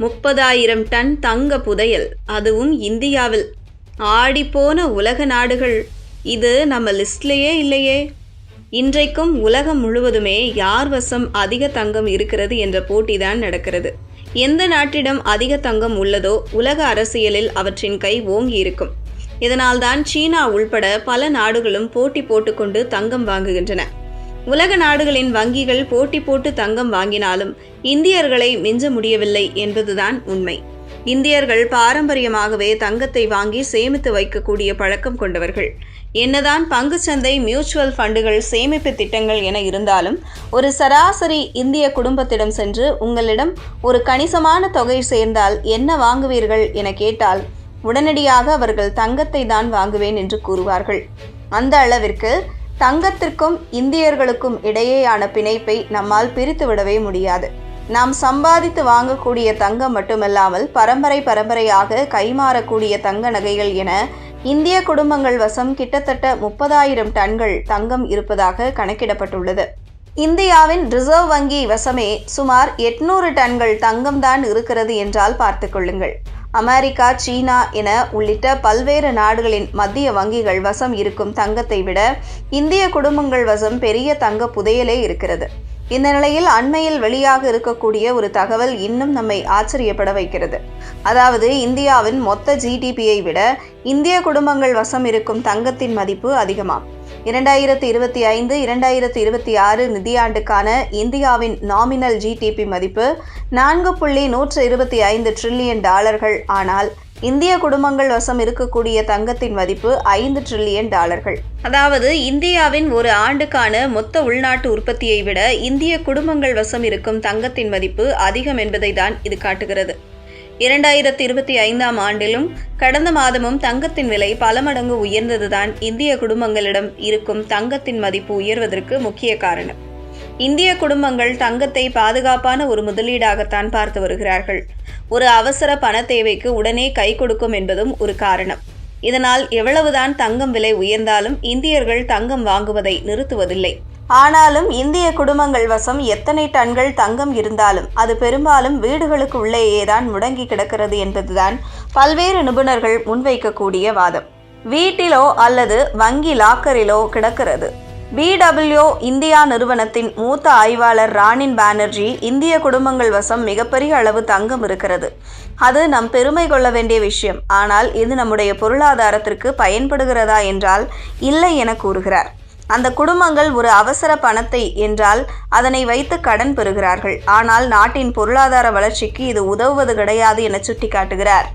முப்பதாயிரம் டன் தங்க புதையல். அதுவும் இந்தியாவில். ஆடிப்போன உலக நாடுகள். இது நம்ம லிஸ்ட்லேயே இல்லையே. இன்றைக்கும் உலகம் முழுவதுமே யார் வசம் அதிக தங்கம் இருக்கிறது என்ற போட்டிதான் நடக்கிறது. எந்த நாட்டிடம் அதிக தங்கம் உள்ளதோ உலக அரசியலில் அவற்றின் கை ஓங்கி இருக்கும். இதனால்தான் சீனா உள்பட பல நாடுகளும் போட்டி போட்டுக்கொண்டு தங்கம் வாங்குகின்றன. உலக நாடுகளின் வங்கிகள் போட்டி போட்டு தங்கம் வாங்கினாலும் இந்தியர்களை மிஞ்ச முடியவில்லை என்பதுதான் உண்மை. இந்தியர்கள் பாரம்பரியமாகவே தங்கத்தை வாங்கி சேமித்து வைக்கக்கூடிய பழக்கம் கொண்டவர்கள். என்னதான் பங்குச்சந்தை மியூச்சுவல் ஃபண்டுகள் சேமிப்பு திட்டங்கள் என இருந்தாலும் ஒரு சராசரி இந்திய குடும்பத்திடம் சென்று உங்களிடம் ஒரு கணிசமான தொகை சேர்ந்தால் என்ன வாங்குவீர்கள் என கேட்டால் உடனடியாக அவர்கள் தங்கத்தை தான் வாங்குவேன் என்று கூறுவார்கள். அந்த அளவிற்கு தங்கத்திற்கும் இந்தியர்களுக்கும் இடையேயான பிணைப்பை நம்மால் பிரித்துவிடவே முடியாது. நாம் சம்பாதித்து வாங்கக்கூடிய தங்கம் மட்டுமல்லாமல் பரம்பரை பரம்பரையாக கைமாறக்கூடிய தங்க நகைகள் என இந்திய குடும்பங்கள் வசம் கிட்டத்தட்ட முப்பதாயிரம் டன்கள் தங்கம் இருப்பதாக கணக்கிடப்பட்டுள்ளது. இந்தியாவின் ரிசர்வ் வங்கி வசமே சுமார் எட்நூறு டன்கள் தங்கம்தான் இருக்கிறது என்றால் பார்த்துக்கொள்ளுங்கள் அமெரிக்கா சீனா என உள்ளிட்ட பல்வேறு நாடுகளின் மத்திய வங்கிகள் வசம் இருக்கும் தங்கத்தை விட இந்திய குடும்பங்கள் வசம் பெரிய தங்க புதையலே இருக்கிறது. இந்த நிலையில் அண்மையில் வெளியாக இருக்கக்கூடிய ஒரு தகவல் இன்னும் நம்மை ஆச்சரியப்பட வைக்கிறது. அதாவது இந்தியாவின் மொத்த ஜிடிபியை விட இந்திய குடும்பங்கள் வசம் இருக்கும் தங்கத்தின் மதிப்பு அதிகமாகும் இரண்டாயிரத்தி இருபத்தி ஐந்து இரண்டாயிரத்தி இருபத்தி ஆறு நிதியாண்டுக்கான இந்தியாவின் நாமினல் ஜிடிபி மதிப்பு நான்கு புள்ளி நூற்று இருபத்தி ஐந்து ட்ரில்லியன் டாலர்கள். ஆனால் இந்திய குடும்பங்கள் வசம் இருக்கக்கூடிய தங்கத்தின் மதிப்பு ஐந்து ட்ரில்லியன் டாலர்கள். அதாவது இந்தியாவின் ஒரு ஆண்டுக்கான மொத்த உள்நாட்டு உற்பத்தியை விட இந்திய குடும்பங்கள் வசம் இருக்கும் தங்கத்தின் மதிப்பு அதிகம் என்பதை தான் இது காட்டுகிறது. இரண்டாயிரத்தி இருபத்தி ஐந்தாம் ஆண்டிலும் கடந்த மாதமும் தங்கத்தின் விலை பல மடங்கு உயர்ந்ததுதான் இந்திய குடும்பங்களிடம் இருக்கும் தங்கத்தின் மதிப்பு உயர்வதற்கு முக்கிய காரணம். இந்திய குடும்பங்கள் தங்கத்தை பாதுகாப்பான ஒரு முதலீடாகத்தான் பார்த்து வருகிறார்கள். ஒரு அவசர பண தேவைக்கு உடனே கை கொடுக்கும் என்பதும் ஒரு காரணம். இதனால் எவ்வளவுதான் தங்கம் விலை உயர்ந்தாலும் இந்தியர்கள் தங்கம் வாங்குவதை நிறுத்துவதில்லை. ஆனாலும் இந்திய குடும்பங்கள் வசம் எத்தனை டன்கள் தங்கம் இருந்தாலும் அது பெரும்பாலும் வீடுகளுக்கு உள்ளேயேதான் முடங்கி கிடக்கிறது என்பதுதான் பல்வேறு நிபுணர்கள் முன்வைக்கக்கூடிய வாதம். வீட்டிலோ அல்லது வங்கி லாக்கரிலோ கிடக்கிறது. பிடபிள்யூ இந்தியா நிறுவனத்தின் மூத்த ஆய்வாளர் ராணின் பானர்ஜி இந்திய குடும்பங்கள் வசம் மிகப்பெரிய அளவு தங்கம் இருக்கிறது. அது நம் பெருமை கொள்ள வேண்டிய விஷயம். ஆனால் இது நம்முடைய பொருளாதாரத்திற்கு பயன்படுகிறதா என்றால் இல்லை என கூறுகிறார். அந்த குடும்பங்கள் ஒரு அவசர பணத்தை என்றால் அதனை வைத்து கடன் பெறுகிறார்கள். ஆனால் நாட்டின் பொருளாதார வளர்ச்சிக்கு இது உதவுவது கிடையாது என சுட்டிக்காட்டுகிறார்.